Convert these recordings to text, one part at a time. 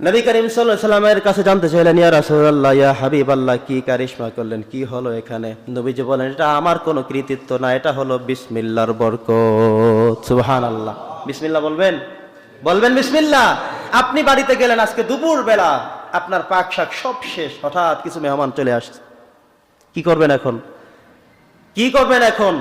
নবী করিম সাল্লামের কাছে জানতে চাইলেন, ইয়া রাসূলুল্লাহ, ইয়া হাবিব আল্লাহ কি কারিশমা করলেন? কি হলো এখানে? নবীজি বলেন, এটা আমার কোনো কৃতিত্ব না, এটা হলো বিসমিল্লাহর বরকত। সুবহানাল্লাহ। বিসমিল্লা বলবেন? বলবেন বিসমিল্লাহ। আপনি বাড়িতে গেলেন আজকে দুপুর বেলা আপনার পাক শাক সব শেষ, হঠাৎ কিছু মেহমান চলে আসছে। কি করবেন এখন? কি করবেন এখন?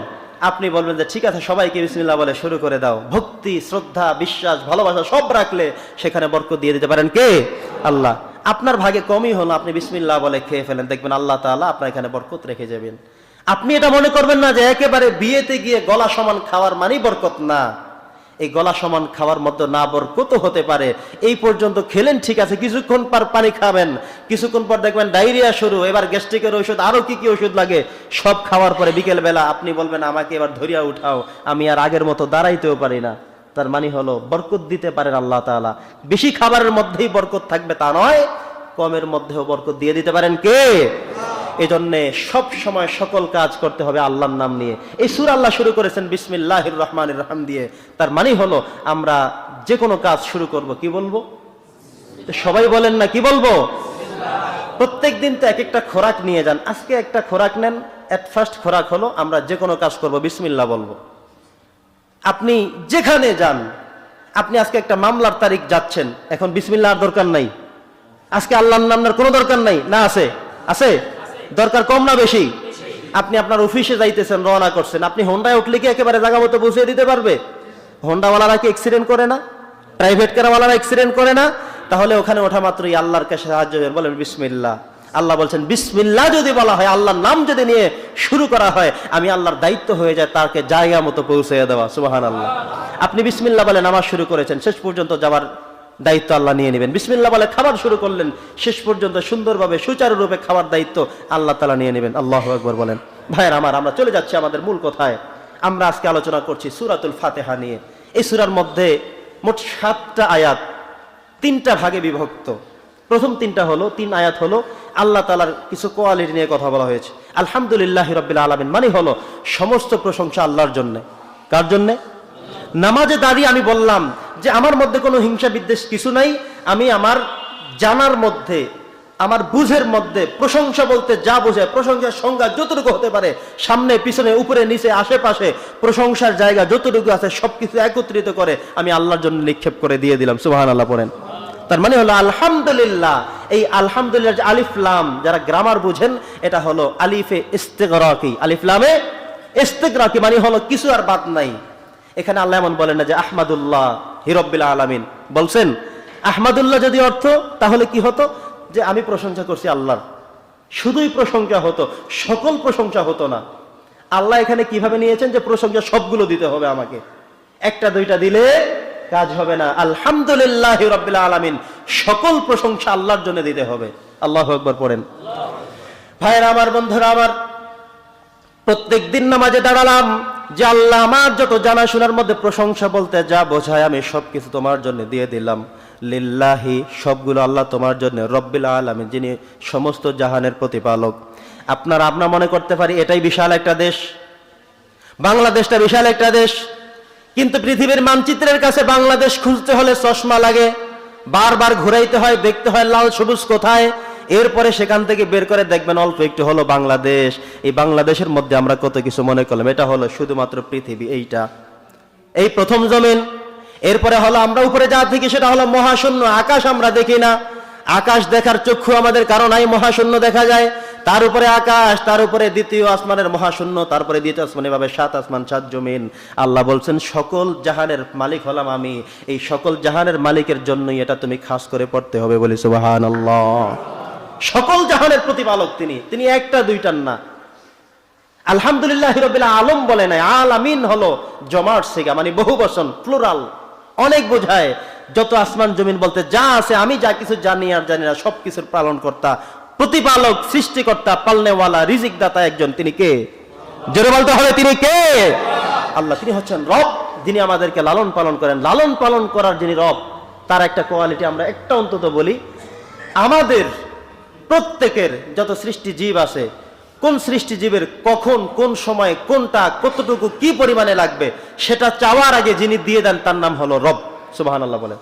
আপনি বলবেন যে, ঠিক আছে, সবাইকে বিসমিল্লা বলে শুরু করে দাও। ভক্তি, শ্রদ্ধা, বিশ্বাস, ভালোবাসা সব রাখলে সেখানে বরকত দিয়ে দিতে পারেন কে? আল্লাহ। আপনার ভাগে কমই হলো, আপনি বিসমিল্লা বলে খেয়ে ফেলেন। দেখবেন আল্লাহ তালা আপনার এখানে বরকত রেখে যাবেন। আপনি এটা মনে করবেন না যে, একেবারে বিয়েতে গিয়ে গলা সমান খাওয়ার মানেই বরকত না। এই গলা সমান খাওয়ার মধ্যে না বরকত হতে পারে। এই পর্যন্ত খেলেন, ঠিক আছে, কিছুক্ষণ পর পানি খাবেন। কিছুক্ষণ পর দেখবেন ডায়রিয়া শুরু। এবার গ্যাস্ট্রিকের ওষুধ আরও কি কি ওষুধ লাগে? সব খাওয়ার পরে বিকেল বেলা আপনি বলবেন, আমাকে এবার ধরিয়া উঠাও। আমি আর আগের মতো দাঁড়াইতেও পারি না। তার মানে হলো, বরকত দিতে পারেন আল্লাহ তাআলা। বেশি খাবারের মধ্যেই বরকত থাকবে তা নয়, কমের মধ্যেও বরকত দিয়ে দিতে পারেন কে? এজন্যে সব সময় সকল কাজ করতে হবে আল্লাহর নাম নিয়ে। এই সুর আল্লাহ শুরু করেছেন বিসমিল্লাহির রহমানির রহিম দিয়ে। তার মানে হলো আমরা যে কোনো কাজ শুরু করব, কি বলব? সবাই বলেন না, কি বলব? প্রত্যেক দিন তো এক একটা খোরাক নিয়ে যান। আজকে একটা খোরাক নেন এট ফার্স্ট খোরাক হলো আমরা যে কোনো কাজ করব, বিসমিল্লাহ বলব। আপনি যেখানে যান, আপনি আজকে একটা মামলার তারিখ যাচ্ছেন, এখন বিসমিল্লাহর দরকার নাই। আজকে আল্লাহর নামের কোনো দরকার নাই, না আছে? আছে? দরকার কম না বেশি? আপনি আপনার অফিসে যাইতেছেন, রওনা করছেন। আপনি হোন্ডায় উঠলে কি একেবারে জায়গা মতো পৌঁছে দিতে পারবে? হোন্ডাওয়ালারা কি অ্যাক্সিডেন্ট করে না? প্রাইভেট কারওয়ালারা অ্যাক্সিডেন্ট করে না? তাহলে ওখানে ওঠা মাত্রই আল্লাহর কাছে সাহায্য বলেন বিসমিল্লা আল্লাহ বলছেন বিসমিল্লা যদি বলা হয়, আল্লাহর নাম যদি নিয়ে শুরু করা হয়, আমি আল্লাহর দায়িত্ব হয়ে যায় তাকে জায়গা মতো পৌঁছে দেওয়া। সুবাহান আল্লাহ আপনি বিসমিল্লা বলে নামাজ শুরু করেছেন, শেষ পর্যন্ত যাওয়ার দায়িত্ব আল্লাহ নিয়ে নেবেন। বিসমিল্লা বলে খাবার শুরু করলেন। শেষ পর্যন্ত সুন্দরভাবে, সুচারুরূপে খাবার দায়িত্ব আল্লাহ তালা নিয়ে নেবেন। আল্লাহ একবার বলেন। ভাইয়ের আমার, আমরা চলে যাচ্ছি আমাদের মূল কথায়। আমরা আজকে আলোচনা করছি সুরাতুল ফাতেহা নিয়ে। এই সুরার মধ্যে মোট সাতটা আয়াত, তিনটা ভাগে বিভক্ত। প্রথম তিনটা হলো, তিন আয়াত হলো আল্লাহ তালার কিছু কোয়ালিটি নিয়ে কথা বলা হয়েছে। আলহামদুলিল্লাহ রবিল আলমিন মানে হলো সমস্ত প্রশংসা আল্লাহর জন্যে। কার জন্যে? নামাজে দাঁড়িয়ে আমি বললাম যে আমার মধ্যে কোনো হিংসা বিদ্বেষ কিছু নাই, আমি আমার জানার মধ্যে, আমার বুঝের মধ্যে, প্রশংসা বলতে যা বোঝায়, প্রশংসার সংজ্ঞা যতটুকু হতে পারে, সামনে, পিছনে, উপরে, নিচে, আশেপাশে, প্রশংসার জায়গা যতটুকু আছে, সবকিছু একত্রিত করে আমি আল্লাহর জন্য নিক্ষেপ করে দিয়ে দিলাম। সুবাহান আল্লাহ পড়েন। তার মানে হলো আলহামদুলিল্লাহ, এই আলহামদুলিল্লাহ আলিফলাম যারা গ্রামার বুঝেন, এটা হলো আলিফে ইস্তেগরাকি। আলিফলামে ইস্তেগরাকি মানে হলো কিছু আর বাদ নাই। এখানে আল্লাহ এমন বলেন না যে আহমাদুল্লাহ হিরব্বিল আলামিন। বলছেন, আহমাদুল্লাহ যদি অর্থ, তাহলে কি হতো? যে আমি প্রশংসা করছি আল্লাহর। শুধুই প্রশংসা হতো, সকল প্রশংসা হতো না। আল্লাহ এখানে কীভাবে নিয়েছেন? যে প্রশংসা সবগুলো দিতে হবে আমাকে। একটা, দুইটা দিলে কাজ হবে না। আলহামদুলিল্লাহ রব্বিল আলামিন, সকল প্রশংসা আল্লাহর জন্য দিতে হবে। আল্লাহ একবার পড়েন। ভাইয়েরা, আমার বন্ধুরা, আমার প্রত্যেক দিন নামাজে দাঁড়ালাম যে আল্লাহ আমার যত জানাশোনার মধ্যে প্রশংসা বলতে যা বোঝায় আমি সবকিছু তোমার জন্য দিয়ে দিলাম। লিল্লাহি, সবগুলো আল্লাহ তোমার জন্য, রব্বিল আলামিন, যিনি সমস্ত জাহানের প্রতিপালক। আপনার আমরা মনে করতে পারি এটাই বিশাল একটা দেশ। বাংলাদেশটা বিশাল একটা দেশ। কিন্তু পৃথিবীর মানচিত্রের কাছে বাংলাদেশ খুঁজতে হলে চশমা লাগে। বারবার ঘুরাইতে হয়, দেখতে হয়, লাল সবুজ কোথায়? এরপরে সেখান থেকে বের করে দেখবেন অল্প একটু হলো বাংলাদেশ। এই বাংলাদেশের মধ্যে আমরা কত কিছু মনে করলাম। এটা হলো শুধুমাত্র পৃথিবী, এইটা। এই প্রথম জমিন, এরপরে হলো আমরা উপরে যা দেখি সেটা হলো মহাশূন্য। আকাশ আমরা দেখি না। আকাশ দেখার চক্ষু আমাদের কারণ নাই, মহাশূন্য দেখা যায়। তার উপরে আকাশ, তার উপরে দ্বিতীয় আসমানের মহাশূন্য তারপরে দ্বিতীয় আসমান এভাবে সাত আসমান, সাত জমিন। আল্লাহ বলছেন, সকল জাহানের মালিক হলাম আমি। এই সকল জাহানের মালিকের জন্যই এটা তুমি খাস করে পড়তে হবে বলি সুবাহান সকল জাহানের প্রতিপালক তিনি তিনি একটা, দুইটার না। আলহামদুলিল্লাহ রবিল আলম বলে নাই, আলামিন হলো জমাট সিগা মানে বহু বচন প্লুরাল অনেক বোঝায়, যত আসমান জমিন বলতে যা আছে, আমি যা কিছু জানি আর জানি না সব কিছুর পালন কর্তা প্রতিপালক, সৃষ্টিকর্তা, পালনেওয়ালা রিজিক দাতা একজন, তিনি কে? জোরে বলতে হবে, তিনি কে? আল্লাহ, তিনি হচ্ছেন রব, যিনি আমাদেরকে লালন পালন করেন। লালন পালন করার যিনি রব, তার একটা কোয়ালিটি আমরা একটা অন্তত বলি, আমাদের প্রত্যেকের যত সৃষ্টি জীব আছে, কোন সৃষ্টি জীবের কখন, কোন সময়, কোনটা, কতটুকু, কি পরিমাণে লাগবে, সেটা চাওয়ার আগে যিনি দিয়ে দেন, তার নাম হলো রব। সুবাহ বলেন